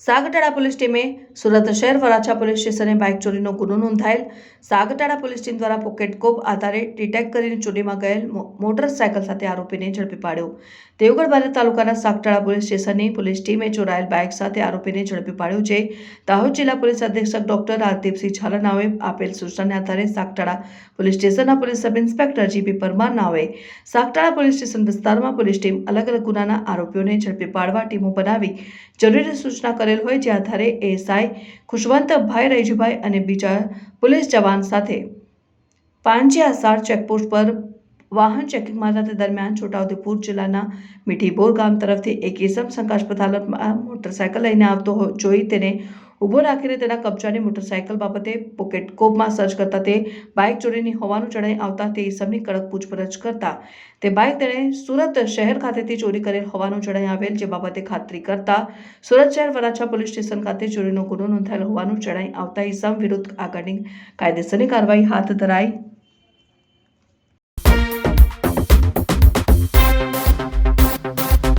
સાગટાળા police ટીમે સુરત શહેર Varachha police સ્ટેશને બાઇક ચોરીનો ગુનો નોંધાયેલ. સાગટાળા પોલીસ ટીમ દ્વારા પોકેટ કોપ આધારે ડિટેક કરીને ચોરીમાં ગયેલ મોટરસાયકલ સાથે આરોપીને ઝડપી પાડ્યો. દેવગઢ બારિયા તાલુકાના સાગટાળા પોલીસ સ્ટેશનની પોલીસ ટીમે ચોરાયેલ બાઇક સાથે આરોપીને ઝડપી પાડ્યો છે. દાહોદ જિલ્લા પોલીસ અધિક્ષક ડોક્ટર રાજદીપસિંહ ઝાલા નાઓએ આપેલ સૂચનાને આધારે સાગટાળા પોલીસ સ્ટેશનના police sub inspector G P Sagtala police station વિસ્તારમાં પોલીસ ટીમ અલગ અલગ ગુનાના આરોપીઓને ઝડપી પાડવા ટીમો બનાવી જરૂરી સૂચના કરેલ હોય જે આધારે એએસઆઈ ખુશવંતભાઈ રૈજુભાઈ અને બીજા પોલીસ જવાન સાથે પાંચિયાસાર ચેકપોસ્ટ પર વાહન ચેકિંગમાં હતા દરમિયાન છોટાઉદેપુર જિલ્લાના મીઠીબોર ગામ તરફથી એક ઇસમ શંકાસ્પદ હાલતમાં મોટરસાયકલ લઈને આવતો જોઈ તેને ઊભો રાખીને તેના કબજાની મોટરસાયકલ બાબતે પોકેટ કોપમાં સર્ચ કરતા તે બાઇક ચોરીની હોવાનું જણાઈ આવતા તે ઇસમની કડક પૂછપરછ કરતા. તે બાઇક તેણે સુરત શહેર ખાતેથી ચોરી કરેલ હોવાનું જણાઈ આવેલ, જે બાબતે ખાતરી કરતા સુરત શહેર વરાછા પોલીસ સ્ટેશન ખાતે ચોરીનો ગુનો નોંધાયેલ હોવાનું જણાઈ આવતા ઇસમ વિરુદ્ધ આગળની કાયદેસરની કાર્યવાહી હાથ ધરાઈ